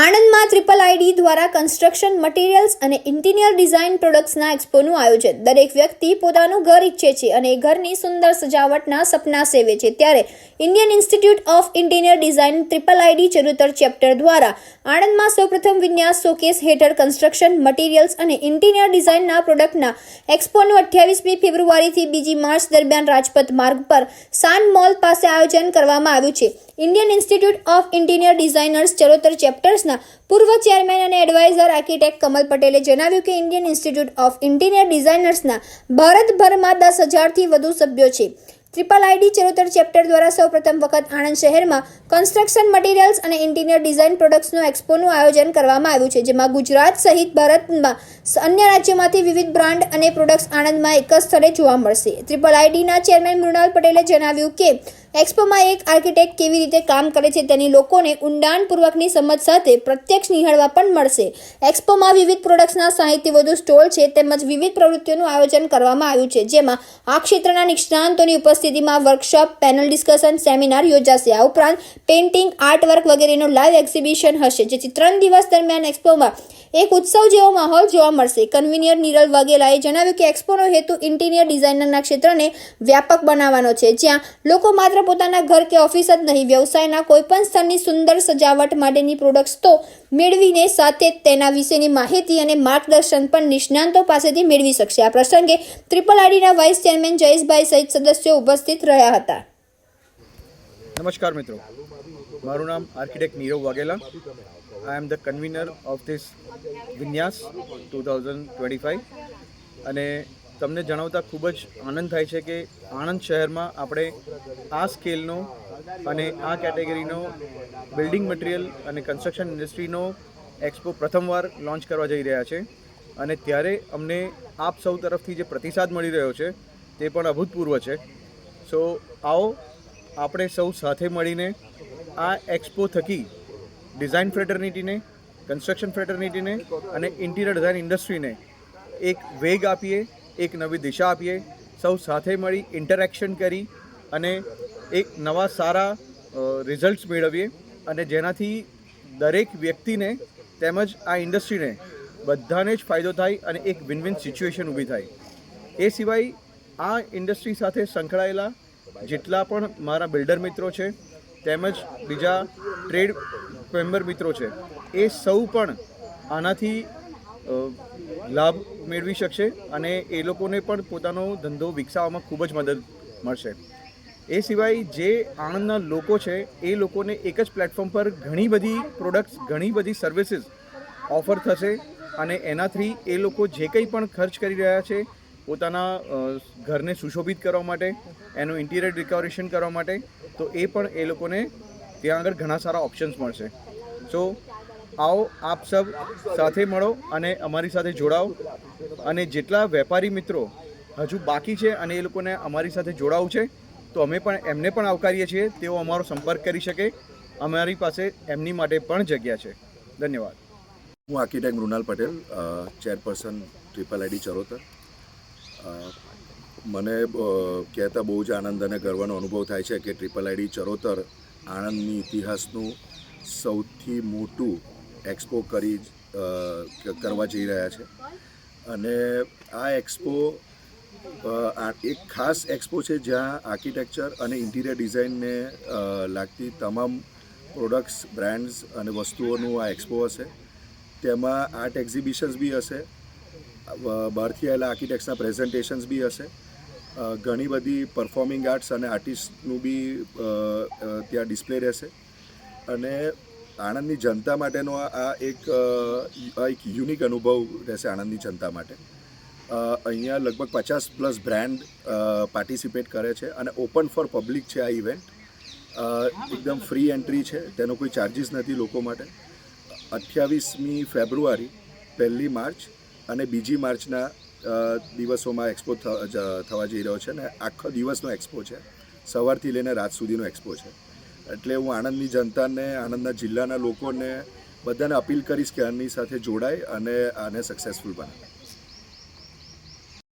આણંદમાં triple ID દ્વારા construction materials અને ઇન્ટિરિયર ડિઝાઇન પ્રોડક્ટ્સના એક્સપોનું આયોજન. દરેક વ્યક્તિ પોતાનું ઘર ઈચ્છે છે અને ઘરની સુંદર સજાવટના સપના સેવે છે. ત્યારે Indian Institute of Interior Design triple ID Charutar chapter દ્વારા આણંદમાં સૌપ્રથમ વિન્યાસ શોકેસ હેઠળ કન્સ્ટ્રક્શન, મટીરિયલ્સ અને ઇન્ટિરિયર ડિઝાઇનના પ્રોડક્ટના એક્સપોનું અઠ્યાવીસમી ફેબ્રુઆરીથી બીજી માર્ચ દરમિયાન રાજપથ માર્ગ પર સાન મોલ પાસે આયોજન કરવામાં આવ્યું છે. Indian Institute of Interior Designers Charotar ચેપ્ટર્સના પૂર્વ ચેરમેન અને એડવાઇઝર આર્કિટેક્ટ કમલ પટેલે જણાવ્યું કે ઇન્ડિયન ઇન્સ્ટિટ્યૂટ ઓફ ઇન્ટિરિયર ડિઝાઇનર્સના ભારતભરમાં દસ હજારથી વધુ સભ્યો છે. ટ્રિપલ આઈડી ચરોતર ચેપ્ટર દ્વારા સૌપ્રથમ વખત આણંદ શહેરમાં કન્સ્ટ્રક્શન મટીરિયલ્સ અને ઇન્ટિરિયર ડિઝાઇન પ્રોડક્ટ્સનું એક્સપોનું આયોજન કરવામાં આવ્યું છે, જેમાં ગુજરાત સહિત ભારતમાં અન્ય રાજ્યોમાંથી વિવિધ બ્રાન્ડ અને પ્રોડક્ટ્સ આણંદમાં એક જ સ્થળે જોવા મળશે. ટ્રિપલ આઈડીના ચેરમેન મૃણાલ પટેલે જણાવ્યું કે એક્સપોમાં એક આર્કિટેક્ટ કેવી રીતે કામ કરે છે તેની લોકોને ઊંડાણપૂર્વકની સમજ સાથે પ્રત્યક્ષ નિહાળવા પણ મળશે. એક્સપોમાં વિવિધ પ્રોડક્ટ્સના સાહિત્ય વધુ સ્ટોલ છે તેમજ વિવિધ પ્રવૃત્તિઓનું આયોજન કરવામાં આવ્યું છે. જેમાં આ ક્ષેત્રના નિષ્ણાંતોની ઉપસ્થિતિમાં વર્કશોપ, પેનલ ડિસ્કશન, સેમિનાર યોજાશે. આ ઉપરાંત પેઇન્ટિંગ આર્ટ વર્ક વગેરેનો લાઈવ એક્ઝિબિશન હશે જેથી ત્રણ દિવસ દરમિયાન એક્સપોમાં એક ઉત્સવ જેવો માહોલ જોવા મળશે. કન્વીનિયર નીરલ વાઘેલાએ જણાવ્યું કે એક્સપોનો હેતુ ઇન્ટિરિયર ડિઝાઇનરના ક્ષેત્રને વ્યાપક બનાવવાનો છે, જ્યાં લોકો માત્ર પોતાના ઘર કે ઓફિસ જ નહીં, વ્યવસાયના કોઈપણ સ્થળની સુંદર સજાવટ માટેની પ્રોડક્ટ્સ તો મેળવીને સાથે તેના વિશેની માહિતી અને માર્ગદર્શન પણ નિષ્ણાંતો પાસેથી મેળવી શકશે. આ પ્રસંગે ટ્રિપલ આઈડીના વાઇસ ચેરમેન જયેશભાઈ સહિત સદસ્યો ઉપસ્થિત રહ્યા હતા. નમસ્કાર મિત્રો. મારું નામ architect Nirav Vaghela. I am the convener of this Vinyas two thousand twenty five અને તમને જણાવતા ખૂબ જ આનંદ થાય છે કે આણંદ શહેરમાં આપણે આ સ્કેલનો અને આ કેટેગરીનો બિલ્ડિંગ મટીરિયલ અને કન્સ્ટ્રક્શન ઇન્ડસ્ટ્રીનો એક્સપો પ્રથમવાર લોન્ચ કરવા જઈ રહ્યા છે. અને ત્યારે અમને આપ સૌ તરફથી જે પ્રતિસાદ મળી રહ્યો છે, તે પણ અભૂતપૂર્વ છે. સો, આવો આપણે સૌ સાથે મળીને આ એક્સપો થકી ડિઝાઇન ફ્રેટર્નિટીને, કન્સ્ટ્રક્શન ફ્રેટર્નિટીને અને ઇન્ટિરિયર ડિઝાઇન ઇન્ડસ્ટ્રીને એક વેગ આપીએ એક નવી દિશા આપીએ. સૌ સાથે મળી ઇન્ટરેક્શન કરી અને એક નવા સારા રિઝલ્ટ્સ મેળવીએ. અને જેનાથી દરેક વ્યક્તિને તેમજ આ ઇન્ડસ્ટ્રીને બધાને જ ફાયદો થાય અને એક વિન વિન સિચ્યુએશન ઊભી થાય. એ સિવાય આ ઇન્ડસ્ટ્રી સાથે સંકળાયેલા જેટલા પણ મારા બિલ્ડર મિત્રો છે, તેમજ બીજા ટ્રેડ મેમ્બર મિત્રો છે, એ સૌ પણ આનાથી લાભ મેળવી શકશે અને એ લોકોને પણ પોતાનો ધંધો વિકસાવવામાં ખૂબ જ મદદ મળશે. એ સિવાય જે આણંદના લોકો છે, એ લોકોને એક જ પ્લેટફોર્મ પર ઘણી બધી પ્રોડક્ટ્સ ઘણી બધી સર્વિસીસ ઓફર થશે અને એનાથી એ લોકો જે કંઈ પણ ખર્ચ કરી રહ્યા છે, પોતાના ઘરને સુશોભિત કરવા માટે, એનું ઇન્ટિરિયર ડેકોરેશન કરવા માટે, તો એ પણ એ લોકોને ત્યાં આગળ ઘણા સારા ઓપ્શન્સ મળશે. સો આવો, આપ સબ સાથે મળો અને અમારી સાથે જોડાઓ. અને જેટલા વેપારી મિત્રો હજુ બાકી છે અને એ લોકોને અમારી સાથે જોડાવું છે, તો અમે પણ એમને પણ આવકારીએ છીએ, તેઓ અમારો સંપર્ક કરી શકે, અમારી પાસે એમની માટે પણ જગ્યા છે. ધન્યવાદ. હું architect Mrunal Patel chairperson triple ID Charotar. મને કહેતા બહુ જ આનંદ અને ગર્વનો અનુભવ થાય છે કે ટ્રિપલ આઈડી ચરોતર આણંદની ઇતિહાસનું સૌથી મોટું એક્સપો કરી કરવા જઈ રહ્યા છે. અને આ એક્સપો એક ખાસ એક્સપો છે જ્યાં આર્કિટેક્ચર અને ઇન્ટિરિયર ડિઝાઇનને લાગતી તમામ પ્રોડક્ટ્સ બ્રાન્ડ્સ અને વસ્તુઓનું આ એક્સપો હશે. તેમાં આર્ટ એક્ઝિબિશન્સ બી હશે. બહારથી આવેલા આર્કિટેક્ટ્સના પ્રેઝન્ટેશન્સ બી હશે. ઘણી બધી પરફોર્મિંગ આર્ટ્સ અને આર્ટિસ્ટનું બી ત્યાં ડિસ્પ્લે રહેશે. અને આણંદની જનતા માટેનો આ એક એક યુનિક અનુભવ રહેશે આણંદની જનતા માટે. અહીંયા લગભગ પચાસ પ્લસ બ્રાન્ડ પાર્ટિસિપેટ કરે છે અને ઓપન ફોર પબ્લિક છે આ ઇવેન્ટ. એકદમ ફ્રી એન્ટ્રી છે, તેનો કોઈ ચાર્જિસ નથી લોકો માટે. અઠ્યાવીસમી ફેબ્રુઆરી, પહેલી માર્ચ અને બીજી માર્ચના દિવસોમાં એક્સપો થવા જઈ રહ્યો છે અને આખો દિવસનો એક્સપો છે. સવારથી લઈને રાત સુધીનો એક્સપો છે. એટલે હું આણંદની જનતાને, આણંદના જિલ્લાના લોકોને બધાને અપીલ કરીશ કે આની સાથે જોડાય અને આને સક્સેસફુલ બનાવે.